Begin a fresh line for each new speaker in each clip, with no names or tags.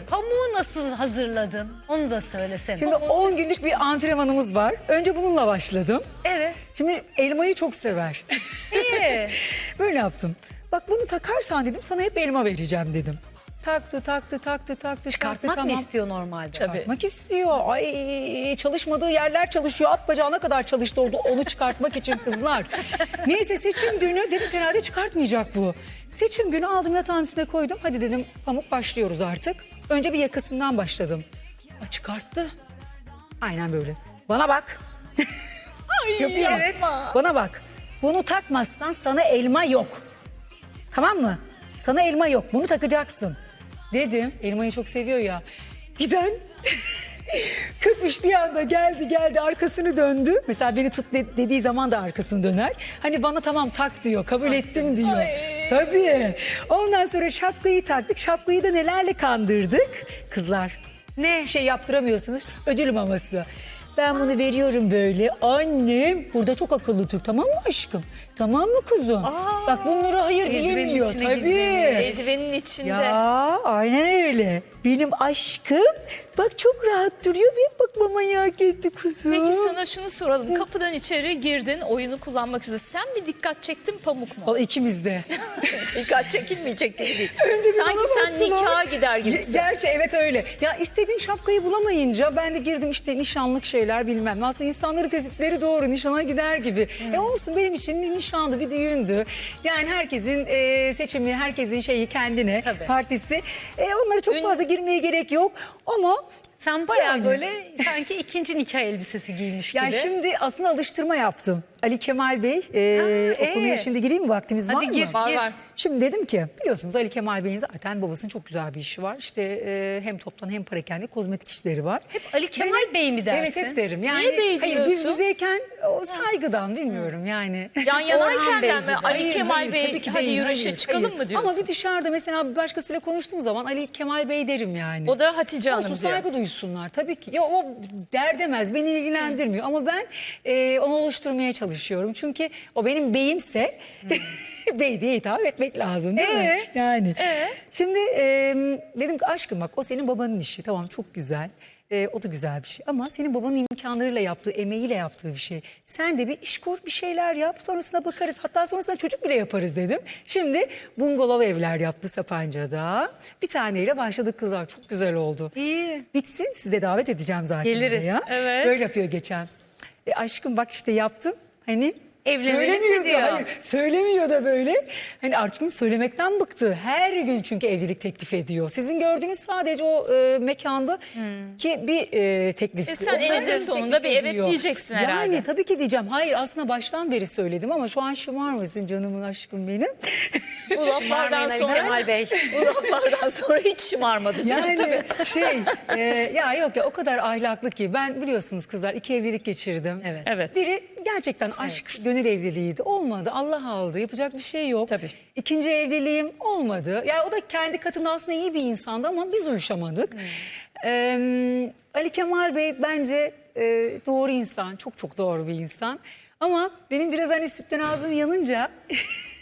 misin?
Pamuğu nasıl hazırladın? Onu da söylesene.
Şimdi 10 günlük bir antrenmanımız var. Önce bununla başladım.
Evet.
Şimdi elmayı çok sever.
İyi.
Böyle yaptım. Bak bunu takarsan dedim sana hep elma vereceğim dedim. Taktı taktı taktı taktı.
Çıkartmak
taktı,
mı istiyor normalde?
Çıkartmak istiyor. Ay çalışmadığı yerler çalışıyor. At bacağına kadar çalıştı orada onu çıkartmak için kızlar. Neyse seçim günü dedim herhalde çıkartmayacak bu. Seçim günü aldım yatağın üstüne koydum. Hadi dedim pamuk başlıyoruz artık. Önce bir yakasından başladım. Aa, çıkarttı. Aynen böyle. Bana bak. Yapıyor.
evet.
Bana bak. Bunu takmazsan sana elma yok. Tamam mı? Sana elma yok. Bunu takacaksın. Dedim. Elmayı çok seviyor ya. Giden köpüş bir anda geldi geldi arkasını döndü. Mesela beni tut de- dediği zaman da arkasını döner. Hani bana tamam tak diyor. Kabul ettim diyor. Tabii. Ondan sonra şapkayı taktık. Şapkayı da nelerle kandırdık? Kızlar
Ne?
bir şey yaptıramıyorsunuz. Ödül maması. Ben bunu veriyorum böyle. Annem burada çok akıllıdır tamam mı aşkım? Tamam mı kuzum? Bak bunlara hayır
Eldivenin
diyemiyor
içine
tabii.
gizleniyor.
Eldivenin içinde.
Ya aynen öyle. Benim aşkım bak çok rahat duruyor ve bak mamayı hak etti kuzum.
Peki sana şunu soralım. Kapıdan içeri girdin oyunu kullanmak üzere. Sen mi dikkat çektin pamuk mu?
Vallahi ikimiz de.
dikkat çekilmeyecek gibi değil.
Önce bir
Sanki
bana
sen
baktılar.
nikaha gider gibisin.
Gerçi evet öyle. Ya istediğim şapkayı bulamayınca ben de girdim işte nişanlık şeyler bilmem. Aslında insanların tezitleri doğru nişana gider gibi. E olsun benim için bir nişandı bir düğündü. Yani herkesin e, seçimi, herkesin şeyi kendine
Tabii.
partisi. E, onlara çok
Ün-
fazla girmeye gerek yok. Ama
Sen bayağı
Yani.
böyle sanki ikinci nikah elbisesi giymiş
yani
gibi.
şimdi aslında alıştırma yaptım. Ali Kemal Bey e,
Ha,
o konuya şimdi gireyim mi vaktimiz var
Hadi
mı?
gir,
Var,
gir.
var.
Şimdi dedim ki biliyorsunuz Ali Kemal Bey'in zaten babasının çok güzel bir işi var. İşte e, hem toptan hem parakende kozmetik işleri var.
Hep Ali Kemal Bey mi dersin?
Evet hep derim. Yani,
Niye bey
hayır, biz
diyorsun?
bizeyken o saygıdan bilmiyorum yani.
Yan yanayken
Bey
de mi. Ali
Hayır,
Kemal
hayır,
Bey
tabii ki
hadi
değil,
yürüyüşe
hayır,
çıkalım
hayır.
mı diyorsun?
Ama bir dışarıda mesela bir başkasıyla konuştuğum zaman Ali Kemal Bey derim yani.
O da Hatice Hanım
Olsun
diyor.
saygı duysunlar tabii ki. Ya o der demez beni ilgilendirmiyor ama ben e, onu oluşturmaya çalışıyorum. Çünkü o benim beyimse bey diye hitap etmek lazım değil mi?
Ee?
Yani. Şimdi e, dedim ki aşkım bak o senin babanın işi tamam çok güzel. E, o da güzel bir şey ama senin babanın imkanlarıyla yaptığı, emeğiyle yaptığı bir şey. Sen de bir iş kur, bir şeyler yap. Sonrasında bakarız. Hatta sonrasında çocuk bile yaparız dedim. Şimdi bungalov evler yaptı Sapanca'da. Bir taneyle başladık kızlar. Çok güzel oldu.
İyi.
Bitsin size davet edeceğim zaten.
Geliriz,
oraya.
evet.
Böyle yapıyor geçen. E aşkım bak işte yaptım. Hani
Evlenelim mi
söylemiyor da,
diyor?
hayır, söylemiyor da böyle. Hani artık onu söylemekten bıktı. Her gün çünkü evlilik teklif ediyor. Sizin gördüğünüz sadece o e, mekanda ki bir e, teklif.
E sen
Onlar
eninde
da
sonunda bir evet diyeceksin
Yani
herhalde.
tabii ki diyeceğim. Hayır aslında baştan beri söyledim ama şu an şımarmasın canımın aşkım benim.
Bu laflardan sonra
Kemal Bey.
bu laflardan sonra hiç şımarmadı canım.
Yani şey e, ya yok ya o kadar ahlaklı ki ben biliyorsunuz kızlar iki evlilik geçirdim.
Evet.
Evet.
Biri gerçekten aşk gönül evliliğiydi. Olmadı. Allah aldı. Yapacak bir şey yok.
Tabii.
İkinci evliliğim olmadı. Yani o da kendi katında aslında iyi bir insandı ama biz uyuşamadık. Ee, Ali Kemal Bey bence e, doğru insan. Çok çok doğru bir insan. Ama benim biraz hani sütten ağzım yanınca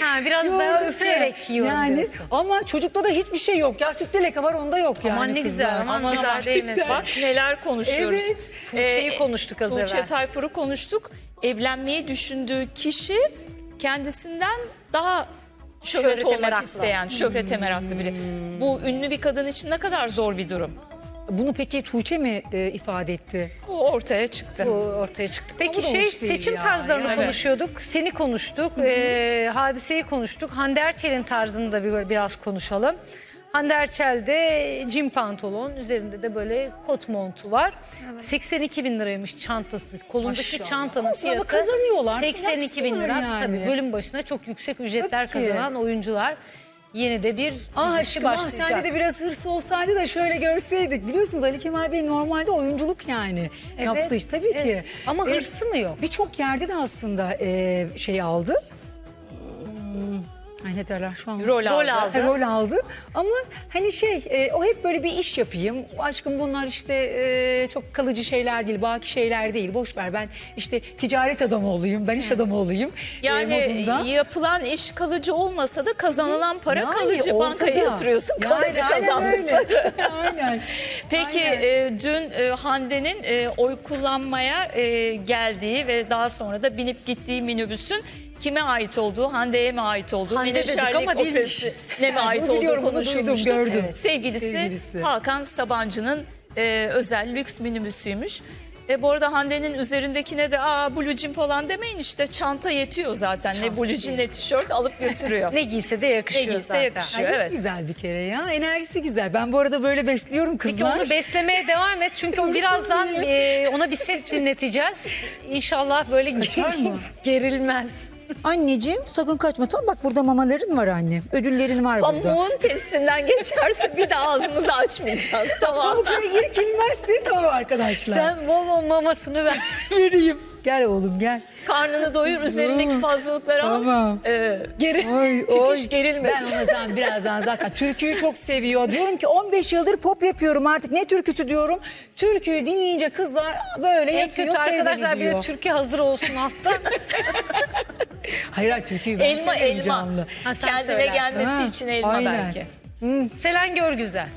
Ha, biraz
Yoğurdu
daha
da-
üfleyerek yiyorum
yani,
diyorsun.
Ama çocukta da hiçbir şey yok. Ya sütte leke var onda yok yani.
Aman ne güzel,
kızlar.
aman güzel değil mi?
Bak neler konuşuyoruz.
Evet.
Tuğçe'yi konuştuk az
Tuğçe
evvel.
Tayfur'u konuştuk. Evlenmeyi düşündüğü kişi kendisinden daha şöhret
Şöhrete
olmak
meraklı.
isteyen, şöhrete meraklı biri. Bu ünlü bir kadın için ne kadar zor bir durum.
Bunu peki Tuğçe mi e, ifade etti?
Bu ortaya çıktı.
Bu ortaya çıktı. Peki
da
şey
hoş değil
seçim
ya.
tarzlarını
Yani.
konuşuyorduk. Seni konuştuk. e, hadiseyi konuştuk. Hande Erçel'in tarzını da bir, biraz konuşalım. Hande Erçel'de cim pantolon, üzerinde de böyle kot montu var. 82 bin liraymış çantası. Kolundaki
Maşallah.
çantanın
Olsun ama
fiyatı
kazanıyorlar.
82 bin lira.
Yapsınlar yani.
Tabii bölüm başına çok yüksek ücretler
Tabii ki.
kazanan oyuncular. Yeni de bir
Ah aşkım ah
başlayacak.
sende de biraz hırs olsaydı da şöyle görseydik. Biliyorsunuz Ali Kemal Bey normalde oyunculuk yani.
Evet,
Yaptığı iş tabii ki.
evet. Ama
E,
hırsı mı yok?
Birçok yerde de aslında e, şey aldı. Ay ne derler şu an?
Rol aldı.
Ha, rol aldı. Ama hani şey e, o hep böyle bir iş yapayım. Aşkım bunlar işte e, çok kalıcı şeyler değil, baki şeyler değil. Boş ver ben işte ticaret adamı olayım, ben iş adamı olayım. e,
Yani
modunda.
yapılan iş kalıcı olmasa da kazanılan para
Yani
kalıcı. Bankaya
ortada.
yatırıyorsun
Yani
kalıcı
aynen
kazandıkları.
öyle. aynen.
Peki
Aynen.
e, dün e, Hande'nin e, oy kullanmaya e, geldiği ve daha sonra da binip gittiği minibüsün kime ait olduğu, Hande'ye mi ait olduğu,
Hande dedik
menajerlik
ama değilmiş.
ofisine mi ait
Bunu
olduğu
biliyorum, bunu
konuşulmuştu.
gördüm.
Sevgilisi,
Sevgilisi.
Hakan Sabancı'nın e, özel lüks minibüsüymüş. E, bu arada Hande'nin üzerindekine de aa blue jean falan demeyin işte çanta yetiyor zaten. ne blue jean ne tişört alıp götürüyor.
Ne giyse de yakışıyor
Ne giyse
zaten.
yakışıyor. Evet.
güzel bir kere ya. Enerjisi güzel. Ben bu arada böyle besliyorum
Peki
kızlar.
onu beslemeye devam et çünkü o birazdan e, ona bir ses dinleteceğiz. İnşallah böyle
Kaçar mı?
gerilmez.
Anneciğim sakın kaçma. Tamam bak burada mamaların var anne. Ödüllerin var burada.
Pamuğun testinden geçerse bir de ağzımızı açmayacağız tamam.
Şöyle irkilmezse tamam arkadaşlar.
Sen bol bol mamasını ver.
vereyim. Gel oğlum gel.
Karnını doyur üzerindeki fazlalıkları al.
Tamam.
Ee,
Geri.
Oy,
Fifiş gerilmesin.
Ben ona zaten birazdan zaten türküyü çok seviyor. Diyorum ki 15 yıldır pop yapıyorum artık. Ne türküsü diyorum. Türküyü dinleyince kızlar böyle
En
yapıyor,
kötü arkadaşlar bir de hazır olsun altta.
Hayır hayır türküyü ben
elma
severim
elma.
canlı.
Ha, sen
Kendine
söylersin.
gelmesi
Ha,
için elma
aynen.
belki.
Selen Görgüzel.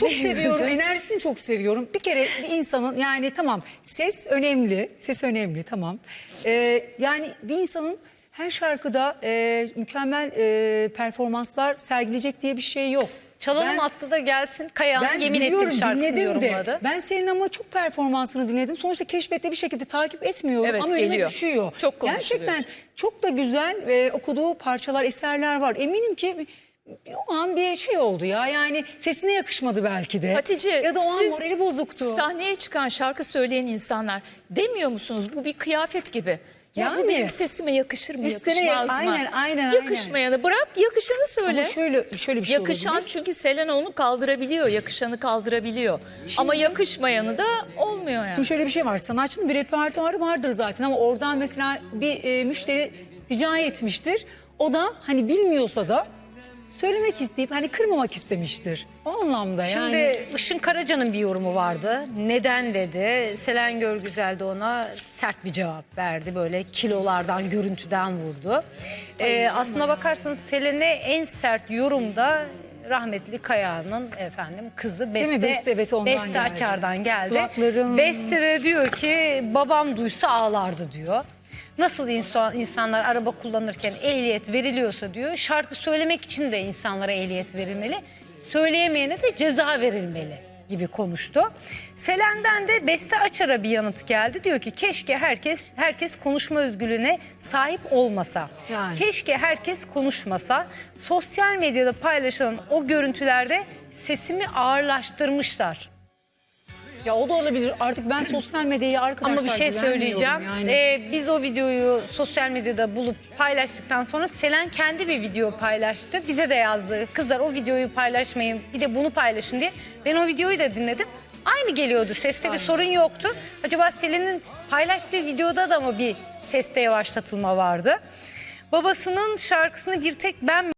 Çok seviyorum. Enerjisini çok seviyorum. Bir kere bir insanın yani tamam ses önemli. Ses önemli tamam. Ee, yani bir insanın her şarkıda e, mükemmel e, performanslar sergileyecek diye bir şey yok.
Çalalım
Ben-
attı da gelsin. Kayağın
Ben
yemin
biliyorum,
ettim şarkısını
dinledim de.
yorumladı.
Ben senin ama çok performansını dinledim. Sonuçta keşfette bir şekilde takip etmiyorum
Evet,
ama önüme
geliyor.
düşüyor.
Çok konuşuluyor.
Gerçekten çok da güzel e, okuduğu parçalar, eserler var. Eminim ki o an bir şey oldu ya. Yani sesine yakışmadı belki de.
Hatice
ya da o an
siz
morali bozuktu.
Sahneye çıkan şarkı söyleyen insanlar demiyor musunuz bu bir kıyafet gibi. Ya bu
Yani.
benim sesime yakışır mı
Üstüne-
yakışmaz mı?
aynen, aynen, aynen.
Yakışmayanı bırak yakışanı söyle.
Ama şöyle şöyle bir şey
Yakışan
olabilir.
çünkü Selena onu kaldırabiliyor, yakışanı kaldırabiliyor. Ama yakışmayanı da olmuyor yani.
Şimdi şöyle bir şey var. Sanatçının bir repertuarı vardır zaten ama oradan mesela bir e, müşteri rica etmiştir. O da hani bilmiyorsa da söylemek isteyip hani kırmamak istemiştir. O anlamda yani.
Şimdi Işın Karaca'nın bir yorumu vardı. Neden dedi. Selen Görgüzel de ona sert bir cevap verdi. Böyle kilolardan, görüntüden vurdu. Ee, aslına bakarsanız Selen'e en sert yorumda rahmetli Kaya'nın efendim kızı Beste,
mi? Beste, evet, ondan
Beste
geldi.
Açar'dan geldi.
Kulaklarım-
Beste de diyor ki babam duysa ağlardı diyor. Nasıl insan, insanlar araba kullanırken ehliyet veriliyorsa diyor şarkı söylemek için de insanlara ehliyet verilmeli. Söyleyemeyene de ceza verilmeli gibi konuştu. Selen'den de Beste Açar'a bir yanıt geldi. Diyor ki keşke herkes herkes konuşma özgürlüğüne sahip olmasa.
Yani.
Keşke herkes konuşmasa. Sosyal medyada paylaşılan o görüntülerde sesimi ağırlaştırmışlar.
Ya o da olabilir. Artık ben sosyal medyayı arkadaşlar
Ama bir şey
güvenmiyorum
söyleyeceğim.
Yani.
Ee, biz o videoyu sosyal medyada bulup paylaştıktan sonra Selen kendi bir video paylaştı. Bize de yazdı. Kızlar o videoyu paylaşmayın bir de bunu paylaşın diye. Ben o videoyu da dinledim. Aynı geliyordu. Seste bir sorun yoktu. Acaba Selen'in paylaştığı videoda da mı bir seste yavaşlatılma vardı? Babasının şarkısını bir tek ben